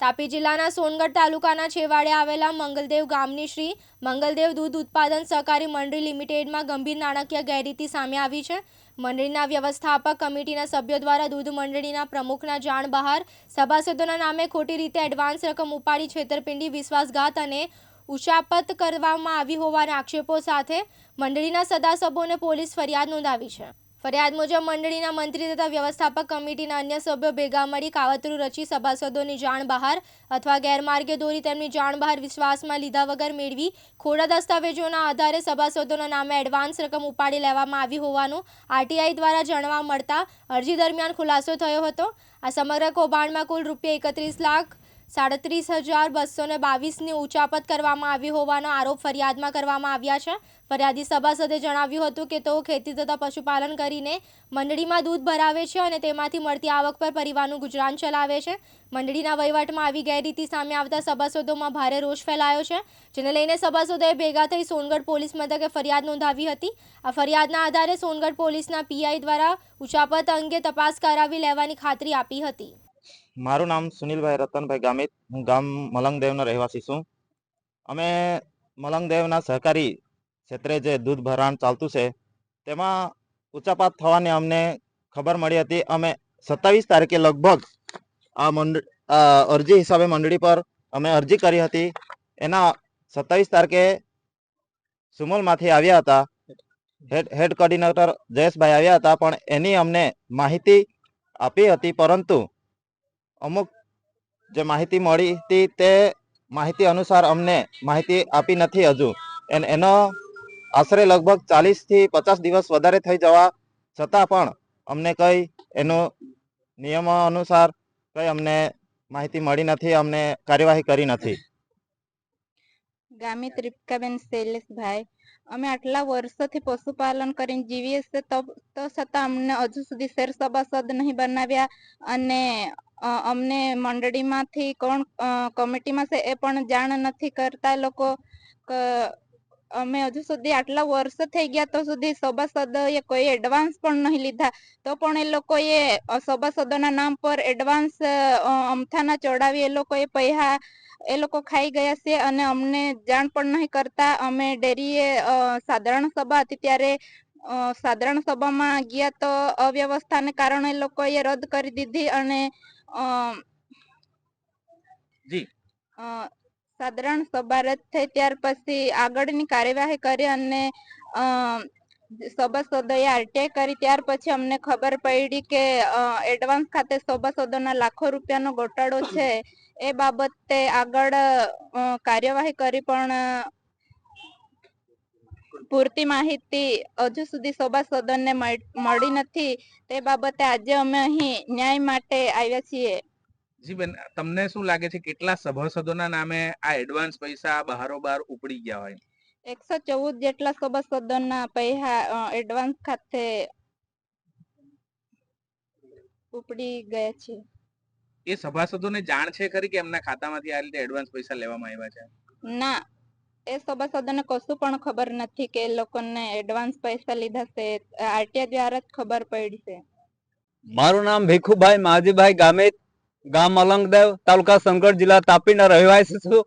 તાપી જિલ્લાના સોનગઢ તાલુકાના છેવાડે આવેલા મંગલદેવ ગામની શ્રી મંગલદેવ દૂધ ઉત્પાદન સહકારી મંડળી લિમિટેડમાં ગંભીર નાણાકીય ગેરરીતિ સામે આવી છે. મંડળીના વ્યવસ્થાપક કમિટીના સભ્યો દ્વારા દૂધ મંડળીના પ્રમુખના જાણ બહાર સભાસદોના નામે ખોટી રીતે એડવાન્સ રકમ ઉપાડી છેતરપિંડી, વિશ્વાસઘાત અને ઉચાપત કરવામાં આવી હોવાના આક્ષેપો સાથે મંડળીના સદાસભોને પોલીસ ફરિયાદ નોંધાવી છે. ફરિયાદ મુજબ મંડળીના મંત્રી તથા વ્યવસ્થાપક કમિટીના અન્ય સભ્યો ભેગા મળી કાવતરું રચી સભાસદોની જાણ બહાર અથવા ગેરમાર્ગે દોરી તેમની જાણ બહાર વિશ્વાસમાં લીધા વગર મેળવી ખોટા દસ્તાવેજોના આધારે સભાસદોના નામે એડવાન્સ રકમ ઉપાડી લેવામાં આવી હોવાનું આરટીઆઈ દ્વારા જાણવા મળતા અરજી દરમિયાન ખુલાસો થયો હતો. આ સમગ્ર કૌભાંડમાં કુલ રૂપિયા એકત્રીસ લાખ સાડત્રીસ હજાર બસો ને બાવીસની ઉચાપત કરવામાં આવી હોવાનો આરોપ ફરિયાદમાં કરવામાં આવ્યા છે. ફરિયાદી સભાસદે જણાવ્યું હતું કે તેઓ ખેતી તથા પશુપાલન કરીને મંડળીમાં દૂધ ભરાવે છે અને તેમાંથી મળતી આવક પર પરિવારનું ગુજરાન ચલાવે છે. મંડળીના વહીવટમાં આવી ગેરરીતિ સામે આવતા સભાસદોમાં ભારે રોષ ફેલાયો છે, જેને લઈને સભાસદોએ ભેગા થઈ સોનગઢ પોલીસ મથકે ફરિયાદ નોંધાવી હતી. આ ફરિયાદના આધારે સોનગઢ પોલીસના પીઆઈ દ્વારા ઉચાપત અંગે તપાસ કરાવી લેવાની ખાતરી આપી હતી. મારું નામ સુનિલભાઈ રતનભાઈ ગામિત, હું ગામ મલંગદેવનો રહેવાસી છું. અમે મલંગદેવના સહકારી ક્ષેત્રે જે દૂધ ભરાણ ચાલતું છે, તેમાં ઉચાપાત થવાની અમને ખબર મળી હતી. અમે સત્તાવીસ તારીખે લગભગ આ મંડળ અરજી હિસાબે મંડળી પર અમે અરજી કરી હતી. એના સત્તાવીસ તારીખે સુમલમાંથી આવ્યા હતા. હેડ હેડ કોર્ડિનેટર જયેશભાઈ આવ્યા હતા, પણ એની અમને માહિતી આપી હતી, પરંતુ અમુક જે માહિતી મળી હતી તે માહિતી અનુસાર અમને માહિતી આપી નથી હજુ. એન, એનો આશરે લગભગ ચાલીસથી પચાસ દિવસ વધારે થઈ જવા છતાં પણ અમને કંઈ એનું નિયમો અનુસાર કંઈ અમને માહિતી મળી નથી, અમને કાર્યવાહી કરી નથી. ગામિત રીપકાબેન શૈલેષભાઈ, અમે આટલા વર્ષોથી પશુપાલન કરીને જીવીએ છીએ તો તો છતાં અમને હજુ સુધી શેર સભાસદ નહીં બનાવ્યા અને અમને મંડળીમાંથી કોણ કમિટીમાં છે એ પણ જાણ નથી કરતા લોકો. અમે હજુ સુધી આટલા વર્ષ થઈ ગયા તો સુધી સભાસદોએ કોઈ એડવાન્સ પણ નહીં લીધા. તો પણ એ લોકોએ સભાસદોના નામ પર એડવાન્સ અમથાના ચડાવી એ લોકોએ પૈસા એ લોકો ખાઈ ગયા છે અને અમને જાણ પણ નહીં કરતા. અમે ડેરીએ સાધારણ સભા હતી ત્યારે સાધારણ સભામાં ગયા તો અવ્યવસ્થાને કારણે લોકોએ રદ કરી દીધી અને જી. સાધારણ સભા રદ થઈ ત્યાર પછી આગળની કાર્યવાહી કરી અને સભાસદોએ આરટીઆઈ કરી ત્યાર પછી અમને ખબર પડી કે એડવાન્સ ખાતે સભાસદોના લાખો રૂપિયાનો ગોટાળો છે એ બાબતે આગળ કાર્યવાહી કરી પણ પૂરતી માહિતી હજુ સુધી સભાસદોને મળ- મળી નથી. તે બાબતે આજે અમે અહીં ન્યાય માટે આવ્યા છીએ. જી બેન તમને શું લાગે છે કેટલા સભાસદોના નામે આ એડવાન્સ પૈસા બહારોબાર ઉપડી ગયા હોય? એકસો ચૌદ જેટલા સભાસદોના પૈસા એડવાન્સ ખાતે ઉપડી ગયા છે. એ સભાસદોને જાણ છે ખરી કે એમના ખાતામાંથી આ રીતે એડવાન્સ પૈસા લેવામાં આવ્યા છે? ના એ સભાસદોને કશું પણ ખબર નથી કે લોકોને એડવાન્સ પૈસા લીધા છે. આરટીઆઈ દ્વારા જ ખબર પડી છે મારું નામ ભીખુભાઈ માજીભાઈ ગામિત ગામ અલંગદેવ, તાલુકા સંગઢ જિલ્લા તાપીના રહેવાસી છું.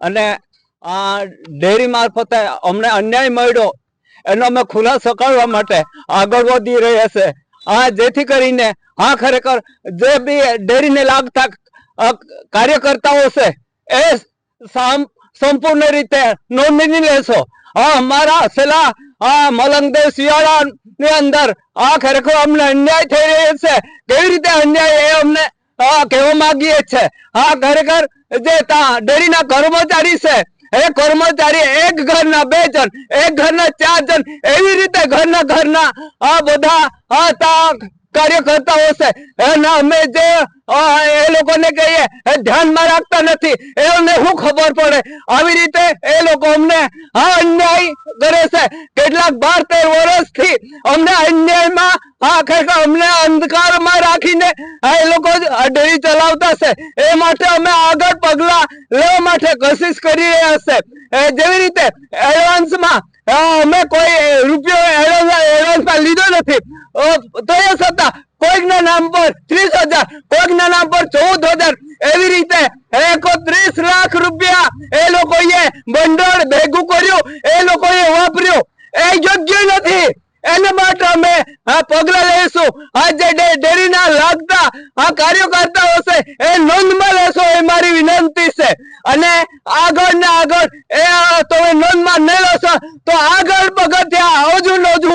અને આ ડેરી મારફતે અમને અન્યાય મળ્યો. એનો અમે ખુલાસો કરવા માટે આગળ વધી રહ્યા છે. આ જેથી કરીને હા ખરેખર જે બી ડેરીને લાગતા કાર્યકર્તાઓ છે, એ સામ- સંપૂર્ણ રીતે નોંધણી લેશો. આ અમારા છેલ્લા, આ મલંગદેવ શિયાળા ની અંદર આ ખરેખર અમને અન્યાય થઈ રહ્યો છે. કેવી રીતે અન્યાય એ અમને કહેવા માંગીએ છે આ ખરેખર જે ડેરીના કર્મચારી છે, એ કર્મચારી એક ઘરના બે જણ, એક ઘરના ચાર જણ, એવી રીતે ઘરના ઘરના આ બધા કાર્યકર્તાઓ છે. એના અમે જે એ લોકોને કહીએ, એ ધ્યાનમાં રાખતા નથી. એમને શું ખબર પડે? આવી રીતે એ લોકો અમને અન્યાય કરે છે. કેટલાક બાર તેર વર્ષથી અમને અન્યાયમાં આ ખરેખર અમને અંધકારમાં રાખીને એ લોકો જ ચલાવતા છે એ માટે અમે આગળ પગલા લેવા માટે કોશિશ કરી રહ્યા છે જેવી રીતે એડવાન્સમાં અમે કોઈ રૂપિયો એડવાન્સ, એડવાન્સમાં લીધો નથી. તો એ કોઈકના નામ પર ત્રીસ હજાર, કોઈકના નામ પર ચૌદ હજાર એવી રીતે એકત્રીસ લાખ રૂપિયા એ લોકોએ ભંડોળ ભેગું કર્યું. એ લોકોએ વાપર્યું. એ યોગ્ય નથી. એના માટે અમે પગલા લઈશું. આ જે ડેરીના લાગતા આ કાર્યકર્તાઓ છે એ નોંધમાં લેશો એ મારી વિનંતી છે. અને આગળ ને આગળ એ તમે નોંધમાં નહીં લેશો તો આગળ પગથિયા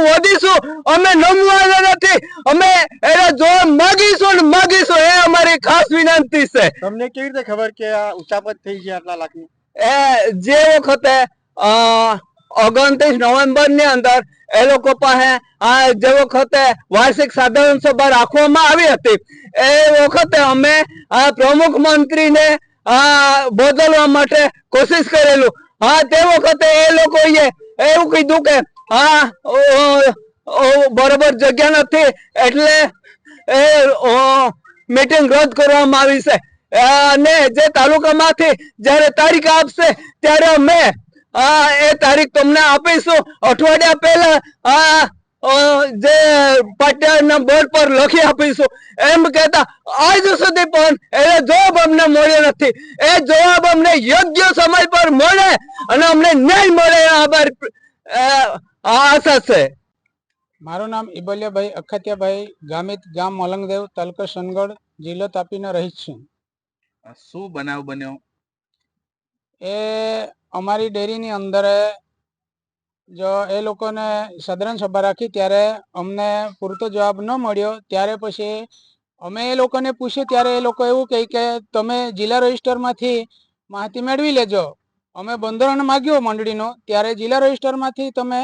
વધીશું. અમે નમવાના નથી અમે એને જો માગીશું ને માગીશું એ અમારી ખાસ વિનંતી છે. તમને કેવી રીતે ખબર કે આ ઉચાપત થઈ ગયા આટલા લાખની? એ જે વખતે ઓગણત્રીસ નવેમ્બરની અંદર એ લોકો પાસે આ જે વખતે વાર્ષિક સાધારણ સભા રાખવામાં આવી હતી, એ વખતે અમે આ પ્રમુખ મંત્રીને બદલવા માટે કોશિશ કરેલું. હા, તે વખતે એ લોકોએ એવું કીધું કે હા બરોબર જગ્યા નથી, એટલે એ મીટિંગ રદ કરવામાં આવી છે. અને જે તાલુકામાંથી જ્યારે તારીખ આપશે, ત્યારે અમે એ તારીખ તમને આપીશું. અઠવાડિયા પહેલા આ જે પાટિયાના બોર્ડ પર લખી આપીશું. એમ કહેતા આજ સુધી પણ એ જવાબ અમને મળ્યો નથી. એ જવાબ અમને યોગ્ય સમય પર મળે અને અમને ન્યાય મળે. આભાર. આશા છે. મારું નામ ઇબલિયાભાઈ અખતિયાભાઈ ગામિત ગામ મલંગદેવ તાલુકો સનગઢ જિલ્લો તાપીનો રહીશ છું. શું બનાવ બન્યો? એ અમારી ડેરીની અંદર જો એ લોકોને સાધારણ સભા રાખી ત્યારે અમને પૂરતો જવાબ ન મળ્યો. ત્યારે પછી અમે એ લોકોને પૂછ્યું, ત્યારે એ લોકો એવું કહે કે, તમે જિલ્લા રજિસ્ટરમાંથી માહિતી મેળવી લેજો. અમે બંધારણ માગ્યો મંડળીનો, ત્યારે જિલ્લા રજિસ્ટરમાંથી તમે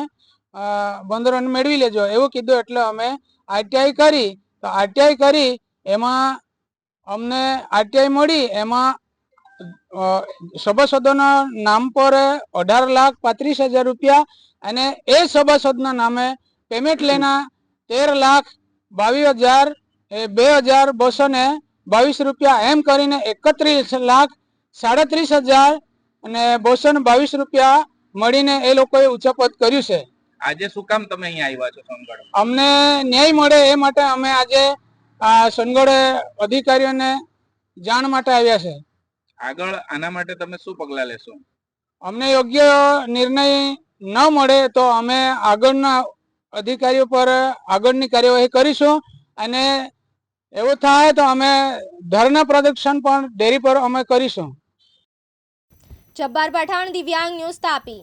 બંધારણ મેળવી લેજો. એવું કીધું એટલે અમે આરટીઆઈ કરી. તો આરટીઆઈ કરી, એમાં અમને આરટીઆઈ મળી, એમાં સભાસદોના નામ પર અઢાર લાખ પાંત્રીસ હજાર રૂપિયા અને એ સભાસદના નામે પેમેન્ટ લેના તેર લાખ બાવીસ હજાર એ બે હજાર બસો ને બાવીસ રૂપિયા એમ કરીને એકત્રીસ લાખ સાડત્રીસ હજાર અને બસો ને બાવીસ રૂપિયા મળીને એ લોકોએ ઉચ્ચપદ કર્યું છે. આજે શું કામ તમે અહીંયા આવ્યા છો સોનગઢ અમને ન્યાય મળે એ માટે અમે આજે આ સોનગઢ અધિકારીઓને જાણ માટે આવ્યા છે. આગળ આના માટે તમે શું પગલા લેશો? અમને યોગ્ય નિર્ણય ન મળે તો અમે આગળના અધિકારીઓ પર આગળની કાર્યવાહી કરીશું અને એવું થાય તો અમે ધરના પ્રદર્શન પણ ડેરી પર અમે કરીશું. જબ્બાર પઠાણ દિવ્યાંગ ન્યૂઝ તાપી.